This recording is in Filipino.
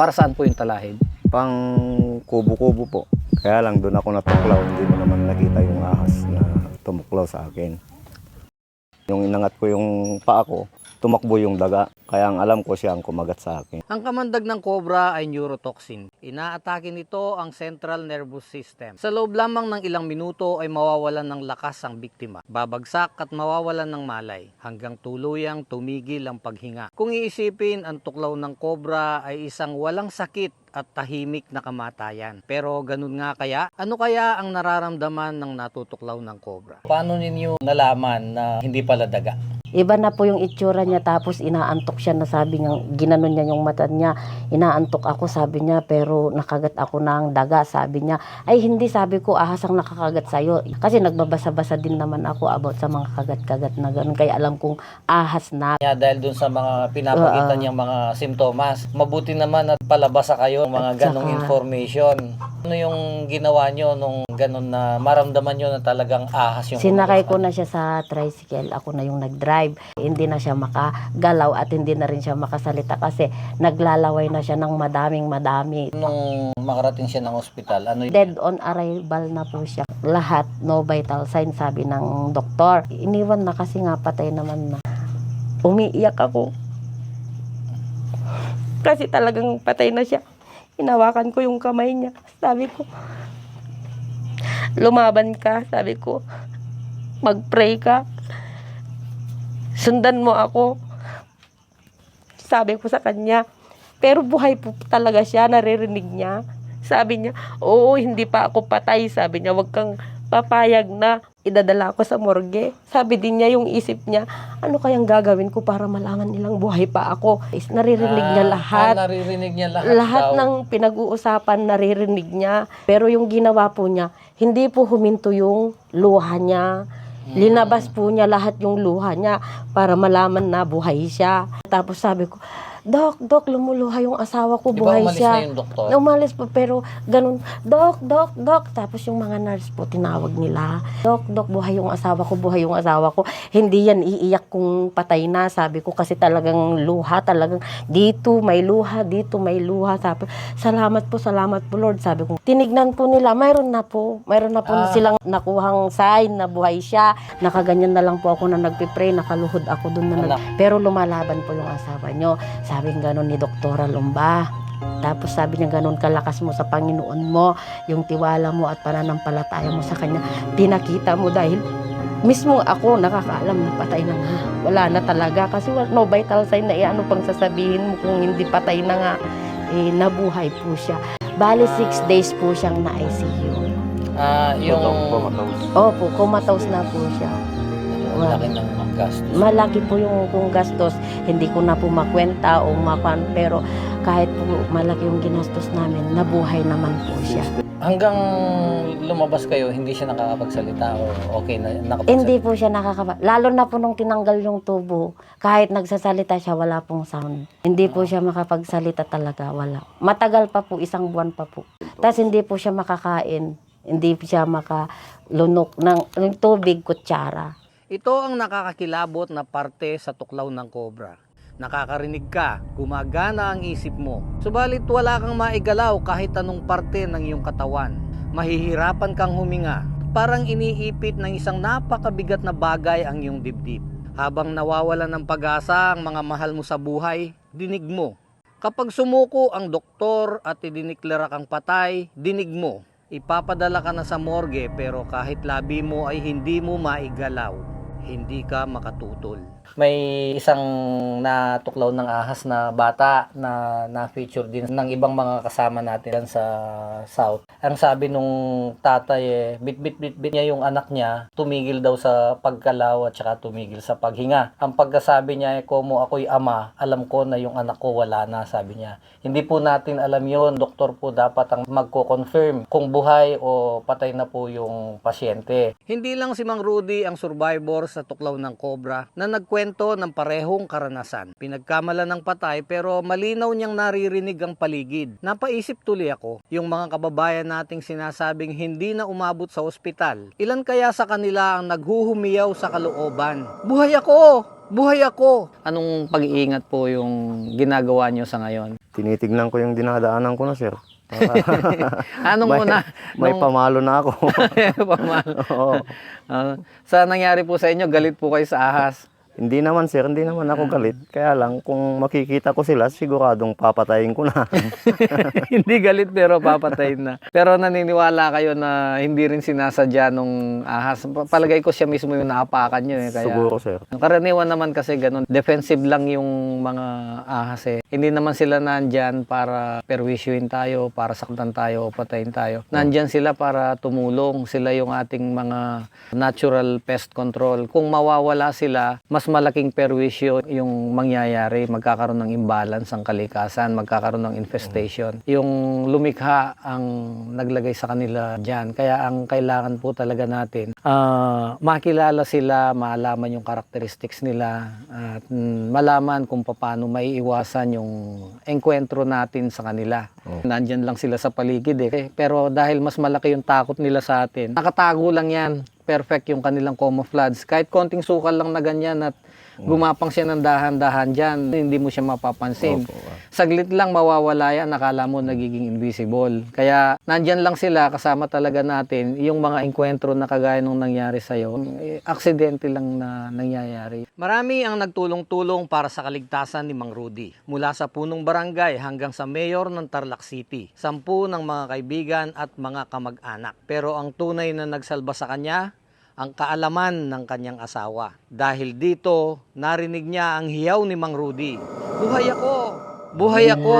Para saan po yung talahib? Pang kubo-kubo po. Kaya lang doon ako natuklaw, hindi mo naman nakita yung ahas na tumuklaw sa akin. Yung inangat ko yung paa ko, tumakbo yung daga. Kaya ang alam ko siya ang kumagat sa akin. Ang kamandag ng cobra ay neurotoxin. Inaatake nito ang central nervous system. Sa loob lamang ng ilang minuto ay mawawalan ng lakas ang biktima. Babagsak at mawawalan ng malay hanggang tuluyang tumigil ang paghinga. Kung iisipin, ang tuklaw ng cobra ay isang walang sakit at tahimik na kamatayan. Pero ganun nga kaya? Ano kaya ang nararamdaman ng natutuklaw ng cobra? Paano ninyo nalaman na hindi pala daga? Iba na po yung itsura niya tapos inaantok siya na sabi niya, ginanon niya yung mata niya. Inaantok ako sabi niya pero nakagat ako ng daga sabi niya. Ay hindi sabi ko ahas ang nakakagat sa'yo. Kasi nagbabasa-basa din naman ako about sa mga kagat-kagat na ganun. Kaya alam kong ahas na. Kaya dahil dun sa mga pinapakita Oo. niyang mga simptomas, mabuti naman at palabasa kayo ng mga ganong saka- information. Ano yung ginawa niyo nung ganon na maramdaman niyo na talagang ahas yung Sinakay ko na siya sa tricycle. Ako na yung nag-drive. Hindi na siya makagalaw at hindi na rin siya makasalita kasi naglalaway na siya ng madaming madami. Nung makarating siya ng ospital, ano yung Dead on arrival na po siya. Lahat, no vital sign, sabi ng doktor. Iniwan na kasi nga patay naman na. Umiiyak ako. Kasi talagang patay na siya. Hinawakan ko yung kamay niya. Sabi ko, lumaban ka. Sabi ko, mag-pray ka. Sundan mo ako. Sabi ko sa kanya. Pero buhay po talaga siya, naririnig niya. Sabi niya, oo, hindi pa ako patay. Sabi niya, wag kang papayag na idadala ako sa morgue. Sabi din niya yung isip niya, ano kayang gagawin ko para malaman nilang buhay pa ako. Is, naririnig niya Ah, lahat. ah, naririnig niya lahat, Lahat daw. ng pinag-uusapan naririnig niya. Pero yung ginawa po niya, hindi po huminto yung luha niya. Linabas po niya lahat yung luha niya para malaman na buhay siya. Tapos sabi ko, Dok, Dok, lumuluha yung asawa ko, Di ba buhay umalis siya. na yung doktor? Umalis po, pero ganun, Dok, Dok, Dok. Tapos yung mga nurse po, tinawag nila, Dok, Dok, buhay yung asawa ko, buhay yung asawa ko. Hindi yan iiyak kung patay na, sabi ko, kasi talagang luha, talagang dito may luha, dito may luha. Sabi, salamat po, salamat po, Lord. Sabi ko, tinignan po nila, mayroon na po, mayroon na po Ah. silang nakuhang sign na buhay siya. Nakaganyan na lang po ako na nagpipray, nakaluhod ako dun na nag- Anak. pero lumalaban po yung asawa nyo. Sabi ng ganun ni Doktora Lumba. Tapos sabi niya ganun kalakas mo sa Panginoon mo, yung tiwala mo at pananampalataya mo sa Kanya, pinakita mo dahil mismo ako nakakaalam na patay na nga. Wala na talaga kasi no vital sign na eh, ano pang sasabihin mo kung hindi patay na nga. Eh, nabuhay po siya. Bali, six days po siyang na-ICU. Ah, yung Opo, comatose na po siya. Ang laki ng gastos. malaki po yung kung gastos, hindi ko na po makwenta o makan, pero kahit po malaki yung ginastos namin, nabuhay naman po siya. Hanggang lumabas kayo, hindi siya nakakapagsalita o okay na nakapagsalita? Hindi po siya nakakapa. Lalo na po nung tinanggal yung tubo, kahit nagsasalita siya, wala pong sound. Hindi po siya makapagsalita talaga, wala. Matagal pa po, isang buwan pa po. Tapos hindi po siya makakain, hindi siya makalunok ng, ng tubig, kutsara. Ito ang nakakakilabot na parte sa tuklaw ng cobra. Nakakarinig ka, gumagana ang isip mo. Subalit wala kang maigalaw kahit anong parte ng iyong katawan. Mahihirapan kang huminga. Parang iniipit ng isang napakabigat na bagay ang iyong dibdib. Habang nawawalan ng pag-asa ang mga mahal mo sa buhay, dinig mo. Kapag sumuko ang doktor at idiniklara kang patay, dinig mo. Ipapadala ka na sa morgue pero kahit labi mo ay hindi mo maigalaw hindi ka makatutol. May isang natuklaw ng ahas na bata na na-feature din ng ibang mga kasama natin sa South. Ang sabi nung tatay eh, bit-bit-bit-bit niya yung anak niya, tumigil daw sa pagkalaw at saka tumigil sa paghinga. Ang pagkasabi niya eh, komo ako'y ama, alam ko na yung anak ko wala na, sabi niya. Hindi po natin alam yon doktor po dapat ang magko-confirm kung buhay o patay na po yung pasyente. Hindi lang si Mang Rudy ang survivor sa tuklaw ng cobra na nagkwento ng parehong karanasan. Pinagkamala ng patay pero malinaw niyang naririnig ang paligid. Napaisip tuloy ako, yung mga kababayan nating sinasabing hindi na umabot sa ospital. Ilan kaya sa kanila ang naghuhumiyaw sa kalooban? Buhay ako! Buhay ako! Anong pag-iingat po yung ginagawa niyo sa ngayon? Tinitignan ko yung dinadaanan ko na, sir. Anong may, muna? may Nung- pamalo na ako. Pamalo. Oo. Ah, sa nangyari po sa inyo, galit po kayo sa ahas. Hindi naman, sir. Hindi naman ako galit. Kaya lang, kung makikita ko sila, siguradong papatayin ko na. hindi galit pero papatayin na. Pero naniniwala kayo na hindi rin sinasadya nung ahas. Pa- Palagay ko siya mismo yung naapakan nyo eh. Kaya, Siguro, sir. Karaniwan naman kasi ganun. Defensive lang yung mga ahas eh. Hindi naman sila nandyan para perwisyuin tayo, para saktan tayo o patayin tayo. Nandyan sila para tumulong. Sila yung ating mga natural pest control. Kung mawawala sila, mas malaking perwisyo yung mangyayari. Magkakaroon ng imbalance ang kalikasan, magkakaroon ng infestation. Yung lumikha ang naglagay sa kanila dyan. Kaya ang kailangan po talaga natin, ah, makilala sila, malaman yung characteristics nila, at mm, malaman kung paano maiiwasan yung enkwentro natin sa kanila. Nandyan lang sila sa paligid eh. Pero dahil mas malaki yung takot nila sa atin, nakatago lang yan. Perfect yung kanilang camouflage. Kahit konting sukal lang na ganyan at gumapang siya ng dahan-dahan dyan, hindi mo siya mapapansin. Opo, ah. Saglit lang mawawala yan, nakala mo nagiging invisible. Kaya nandyan lang sila, kasama talaga natin, yung mga enkwentro na kagaya nung nangyari sa'yo, aksidente lang na nangyayari. Marami ang nagtulong-tulong para sa kaligtasan ni Mang Rudy. Mula sa punong barangay hanggang sa mayor ng Tarlac City. Sampu ng mga kaibigan at mga kamag-anak. Pero ang tunay na nagsalba sa kanya, ang kaalaman ng kanyang asawa. Dahil dito, narinig niya ang hiyaw ni Mang Rudy. Buhay ako! Buhay ako!